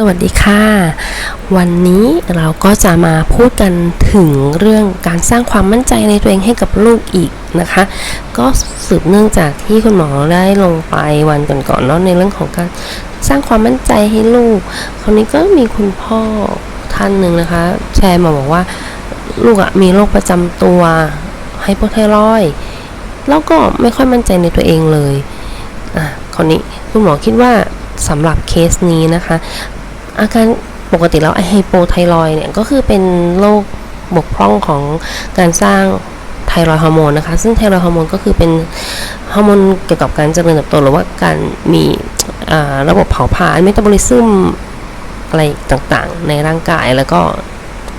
สวัสดีค่ะ วันนี้เราก็จะมาพูดกันถึงเรื่องการสร้างความมั่นใจในตัวเองให้กับลูกอีกนะคะ ก็สืบเนื่องจากที่คุณหมอได้ลงไปวันก่อนๆเนาะในเรื่องของการสร้างความมั่นใจให้ลูก คราวนี้ก็มีคุณพ่อท่านหนึ่งนะคะ แชร์มาบอกว่าลูกอะมีโรคประจำตัวไฮโปไทรอยแล้วก็ไม่ค่อยมั่นใจในตัวเองเลยอะคราวนี้คุณหมอคิดว่าสำหรับเคสนี้นะคะ อาการปกติแล้วไอไฮโปไทรอยเนี่ยก็คือเป็นโรคบกพร่องของการสร้างไทรอยฮอร์โมนนะคะ ซึ่งไทรอยฮอร์โมนก็คือเป็นฮอร์โมนเกี่ยวกับการเจริญเติบโตหรือว่าการมีาระบบเผาผลาญเมตาบอลิซึมอะไรต่างๆ ในร่างกายแล้วก็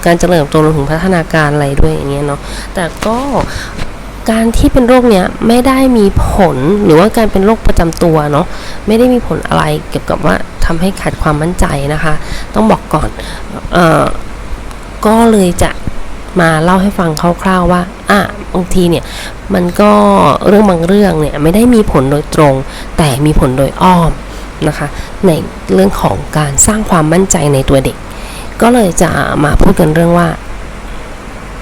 การเจริญเติบโตรวมถึงพัฒนาการอะไรด้วยอย่างเงี้ยเนาะแต่ก็ การที่เป็นโรคเนี้ยไม่ได้มีผลหรือว่าการเป็นโรคประจำตัวเนาะไม่ได้มีผลอะไรเกี่ยวกับว่าทำให้ขาดความมั่นใจนะคะ ต้องบอกก่อนเอ่อก็เลยจะมาเล่าให้ฟังคร่าวๆว่าอะบางทีเนี่ยมันก็เรื่องบางเรื่องเนี่ยไม่ได้มีผลโดยตรง แต่มีผลโดยอ้อมนะคะ ในเรื่องของการสร้างความมั่นใจในตัวเด็ก ก็เลยจะมาพูดกันเรื่องว่า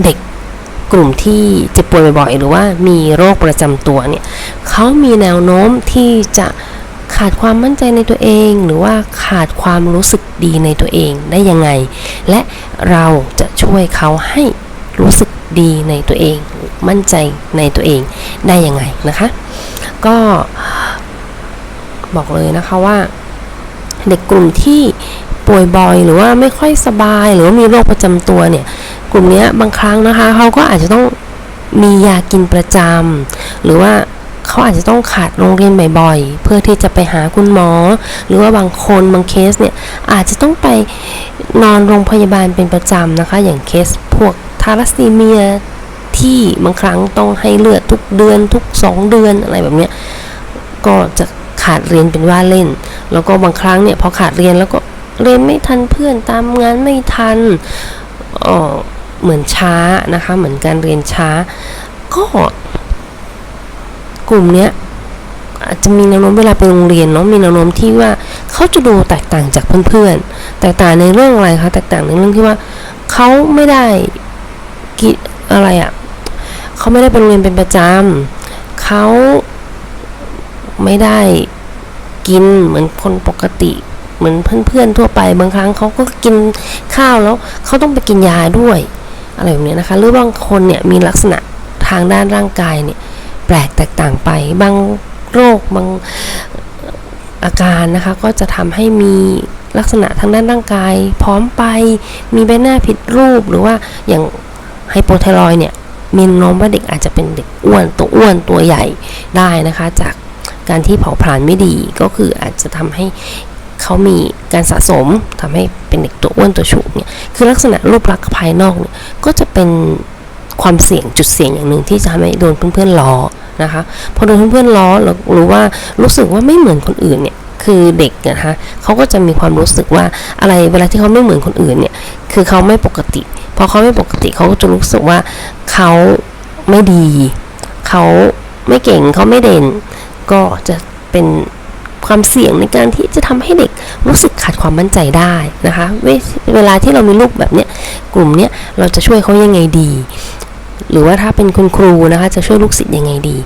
เด็ก กลุ่มที่เจ็บป่วยบ่อยๆ หรือว่ามีโรคประจำตัวเนี่ยเขามีแนวโน้มที่จะขาดความมั่นใจในตัวเอง หรือว่าขาดความรู้สึกดีในตัวเองได้ยังไง และเราจะช่วยเขาให้รู้สึกดีในตัวเอง มั่นใจในตัวเองได้ยังไงนะคะ ก็บอกเลยนะคะว่าเด็กกลุ่มที่ป่วยบ่อยหรือว่าไม่ค่อยสบาย หรือว่ามีโรคประจำตัวเนี่ย ลุ่มเนี้ยบางครั้งนะคะเขาก็อาจจะต้องมียากินประจำหรือว่าเขาอาจจะต้องขาดโรงเรียนบ่อยๆ เพื่อที่จะไปหาคุณหมอ หรือว่าบางคนบางเคสเนี่ยอาจจะต้องไปนอนโรงพยาบาลเป็นประจำนะคะ อย่างเคสพวกทารัสซีเมียที่บางครั้งต้องให้เลือดทุกเดือนทุก 2 เดือนอะไรแบบเนี้ยก็จะขาดเรียนเป็นว่าเล่น แล้วก็บางครั้งเนี่ยพอขาดเรียนแล้วก็เรียนไม่ทันเพื่อนตามงานไม่ทันอ่อ เหมือนช้านะคะ เหมือนการเรียนช้า ก็ กลุ่มเนี้ยอาจจะมีแนวโน้มเวลาไปโรงเรียนเนาะมีแนวโน้มที่ว่าเขาจะดูแตกต่างจากเพื่อนๆแตกต่างในเรื่องอะไรคะแตกต่างในเรื่องที่ว่าเขาไม่ได้กิอะไรอะ่ะเขาไม่ได้ไปโรงเรียนเป็นประจำเขาไม่ได้กินเหมือนคนปกติ เหมือนเพื่อนๆทั่วไปบางครั้งเขาก็กินข้าวแล้วเขาต้องไปกินยาด้วย อะไรแบบนี้นะคะ หรือบางคนเนี่ยมีลักษณะทางด้านร่างกายเนี่ยแปลกแตกต่างไป บางโรคบางอาการนะคะ ก็จะทำให้มีลักษณะทางด้านร่างกาย พร้อมไปมีใบหน้าผิดรูปหรือว่าอย่างไฮโปไทรอยเนี่ยมีนน้มว่าเด็กอาจจะเป็นเด็กอ้วนตัวอ้วนตัวใหญ่ได้นะคะ จากการที่เผาผลาญไม่ดีก็คืออาจจะทำให้ เขามีการสะสมทำให้เป็นเด็กตัวอ้วนตัวฉุกเนี่ยคือลักษณะรูปลักษณ์ภายนอกเนี่ยก็จะเป็นความเสี่ยงจุดเสี่ยงอย่างหนึ่งที่จะทำให้โดนเพื่อนๆล้อนะคะพอโดนเพื่อนๆล้อหรือหรือว่ารู้สึกว่าไม่เหมือนคนอื่นเนี่ยคือเด็กนะคะเขาก็จะมีความรู้สึกว่าอะไรเวลาที่เขาไม่เหมือนคนอื่นเนี่ยคือเขาไม่ปกติพอเขาไม่ปกติเขาก็จะรู้สึกว่าเขาไม่ดี เขาไม่เก่งเขาไม่เด่น ก็จะเป็น ความเสี่ยงในการที่จะทำให้เด็กรู้สึกขาดความมั่นใจได้นะคะเวเวลาที่เรามีลูกแบบเนี้ยกลุ่มเนี้ยเราจะช่วยเขายังไงดี หรือว่าถ้าเป็นคุณครูนะคะจะช่วยลูกศิษย์ยังไงดี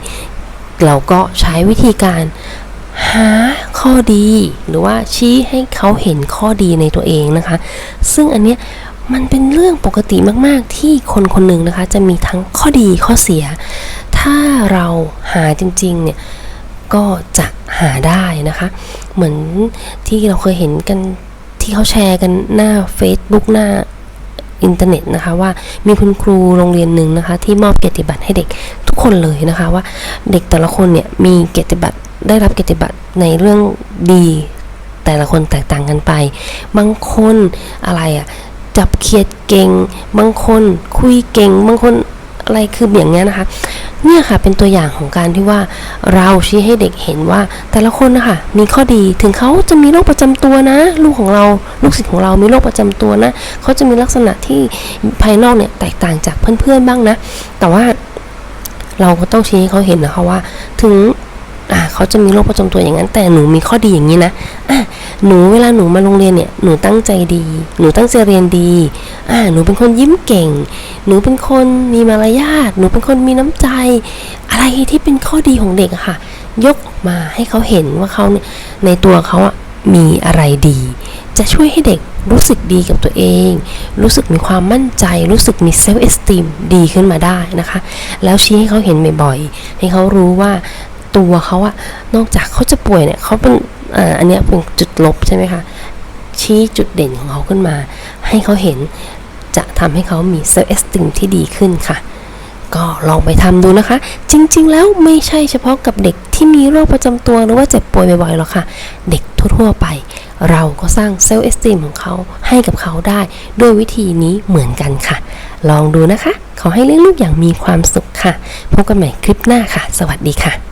เราก็ใช้วิธีการหาข้อดี หรือว่าชี้ให้เขาเห็นข้อดีในตัวเองนะคะ ซึ่งอันเนี้ยมันเป็นเรื่องปกติมาก ๆ ที่คนคนหนึ่งนะคะ จะมีทั้งข้อดีข้อเสีย ถ้าเราหาจริง ๆ เนี่ย ก็จะหาได้นะคะ เหมือนที่เราเคยเห็นกันที่เขาแชร์กันหน้า Facebook หน้าอินเทอร์เน็ตนะคะว่ามีคุณครูโรงเรียนหนึ่งนะคะที่มอบเกียรติบัตรให้เด็กทุกคนเลยนะคะว่าเด็กแต่ละคนเนี่ยมีเกียรติบัตรได้รับเกียรติบัตรในเรื่องดีแต่ละคนแตกต่างกันไป บางคนอะไรอะจับเขียดเก่ง บางคนคุยเก่ง บางคนอะไรคืออย่างเงี้ยนะคะ เนี่ยค่ะเป็นตัวอย่างของการที่ว่าเราชี้ให้เด็กเห็นว่า แต่ละคนนะคะมีข้อดีถึงเขาจะมีโรคประจำตัวนะ ลูกของเราลูกศิษย์ของเรามีโรคประจำตัวนะเขาจะมีลักษณะที่ภายนอกเนี่ยแตกต่างจากเพื่อนๆบ้างนะ แต่ว่าเราก็ต้องชี้ให้เขาเห็นนะคะว่า ถึง เขาจะมีโรคประจำตัวอย่างนั้น แต่หนูมีข้อดีอย่างนี้นะอะหนูเวลาหนูมาโรงเรียนเนี่ยหนูตั้งใจดี หนูตั้งใจเรียนดีอะหนูเป็นคนยิ้มเก่ง หนูเป็นคนมีมารยาทหนูเป็นคนมีน้ำใจ อะไรที่เป็นข้อดีของเด็กอะค่ะ ยกออกมาให้เขาเห็นว่าเขาเนี่ยในตัวเขาอะมีอะไรดี จะช่วยให้เด็กรู้สึกดีกับตัวเอง รู้สึกมีความมั่นใจ รู้สึกมีเซลฟ์เอสติมดีขึ้นมาได้นะคะ แล้วชี้ให้เขาเห็นบ่อยๆ ให้เขารู้ว่า ตัวเขาอะนอกจากเขาจะป่วยเนี่ยเขาเป็นอ่าอันนี้เป็นจุดลบใช่ไหมคะชี้จุดเด่นของเขาขึ้นมา ให้เขาเห็นจะทำให้เขามีเซลฟ์เอสติมที่ดีขึ้นค่ะ ก็ลองไปทำดูนะคะ จริงๆ แล้วไม่ใช่เฉพาะกับเด็กที่มีโรคประจำตัวหรือว่าเจ็บป่วยบ่อยๆหรอกค่ะ เด็กทั่วๆไป เราก็สร้างเซลล์เอสติมของเขาให้กับเขาได้ด้วยวิธีนี้เหมือนกันค่ะ ลองดูนะคะ ขอให้เลี้ยงลูกอย่างมีความสุขค่ะ พบกันใหม่คลิปหน้าค่ะ สวัสดีค่ะ